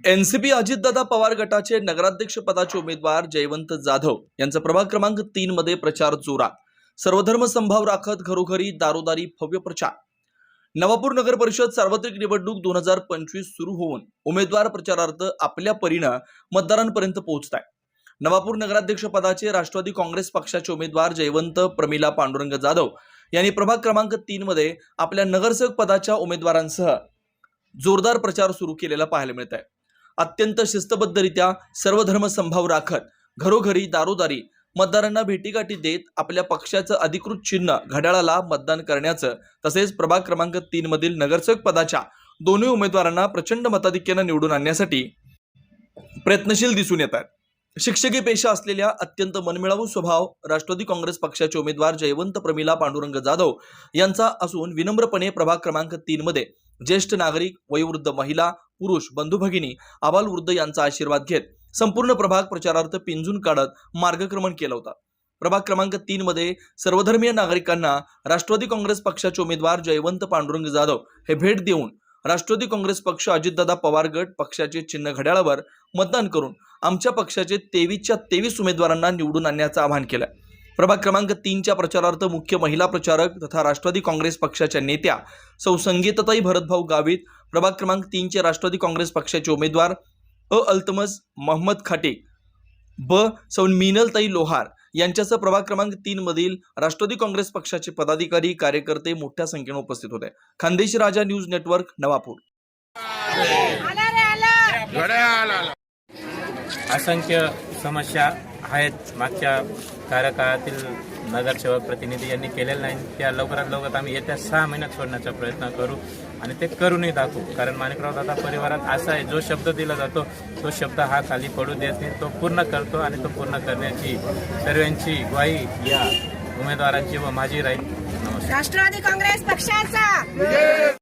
NCP Ajitdada Pawar गटाचे नगराध्यक्ष पदाचे उमेदवार जयवंत जाधव यांचा प्रभाग क्रमांक तीन मध्ये प्रचार जोरात. सर्वधर्म संभाव राखत घरोघरी दारोदारी भव्य प्रचार. नवापूर नगर परिषद सार्वत्रिक निवडणूक दोन हजार पंचवीस सुरू होऊन उमेदवार प्रचारार्थ आपल्या परीनं मतदारांपर्यंत पोहोचत आहे नवापूर नगराध्यक्ष पदाचे राष्ट्रवादी काँग्रेस पक्षाचे उमेदवार जयवंत प्रमिला पांडुरंग जाधव यांनी प्रभाग क्रमांक तीन मध्ये आपल्या नगरसेवक पदाच्या उमेदवारांसह जोरदार प्रचार सुरू केलेला पाहायला मिळत आहे अत्यंत शिस्तबद्धरित्या सर्व धर्मसंभाव राखत घरोघरी दारोदारी मतदारांना भेटीगाठी देत आपल्या पक्षाचं अधिकृत चिन्ह घड्याळाला मतदान करण्याचं तसेच प्रभाग क्रमांक तीन मधील नगरसेवक पदाच्या दोन्ही उमेदवारांना प्रचंड मताधिक्यानं निवडून आणण्यासाठी प्रयत्नशील दिसून येत शिक्षकी पेशा असलेल्या अत्यंत मनमिळावू स्वभाव राष्ट्रवादी काँग्रेस पक्षाचे उमेदवार जयवंत प्रमिला पांडुरंग जाधव यांचा असून विनम्रपणे प्रभाग क्रमांक तीन मध्ये ज्येष्ठ नागरिक वयोवृद्ध महिला पुरुष बंधू भगिनी आबालवृद्ध यांचा आशीर्वाद घेत संपूर्ण प्रभाग प्रचारार्थ पिंजून काढत मार्गक्रमण केलं होतं. प्रभाग क्रमांक तीन मध्ये सर्वधर्मीय नागरिकांना राष्ट्रवादी काँग्रेस पक्षाचे उमेदवार जयवंत पांडुरंग जाधव हे भेट देऊन राष्ट्रवादी काँग्रेस पक्ष अजितदादा पवार गट पक्षाचे चिन्ह घड्याळावर मतदान करून आमच्या पक्षाचे तेवीसच्या तेवीस उमेदवारांना निवडून आणण्याचं आवाहन केलं. प्रभाग क्रमांक तीनच्या प्रचारार्थ मुख्य महिला प्रचारक तथा राष्ट्रवादी काँग्रेस पक्षाच्या नेत्या सौ संगीतताई भरतभाऊ गावित प्रभाग क्रमांक तीनचे राष्ट्रवादी काँग्रेस पक्षाचे उमेदवार अ. अल्तमज मोहम्मद खाटे ब. सौ मिनलताई लोहार यांच्यासह प्रभाग क्रमांक तीन मधील राष्ट्रवादी काँग्रेस पक्षाचे पदाधिकारी कार्यकर्ते मोठ्या संख्येने उपस्थित होते. Khandeshi Raja news network Navapur. असंख्य समस्या आहेत. मागच्या कार्यकाळातील नगरसेवक प्रतिनिधी यांनी केलेल्या नाही. त्या लवकरात लवकर आम्ही येत्या सहा महिन्यात सोडण्याचा प्रयत्न करू आणि ते करूनही दाखवू. कारण माणिकराव दादा परिवारात असा आहे जो शब्द दिला जातो तो शब्द हा खाली पडू देत नाही. तो पूर्ण करतो आणि तो पूर्ण करण्याची सर्वांची ग्वाही या उमेदवारांची व माझी राहील. नमस्कार. राष्ट्रवादी काँग्रेस पक्षाचा.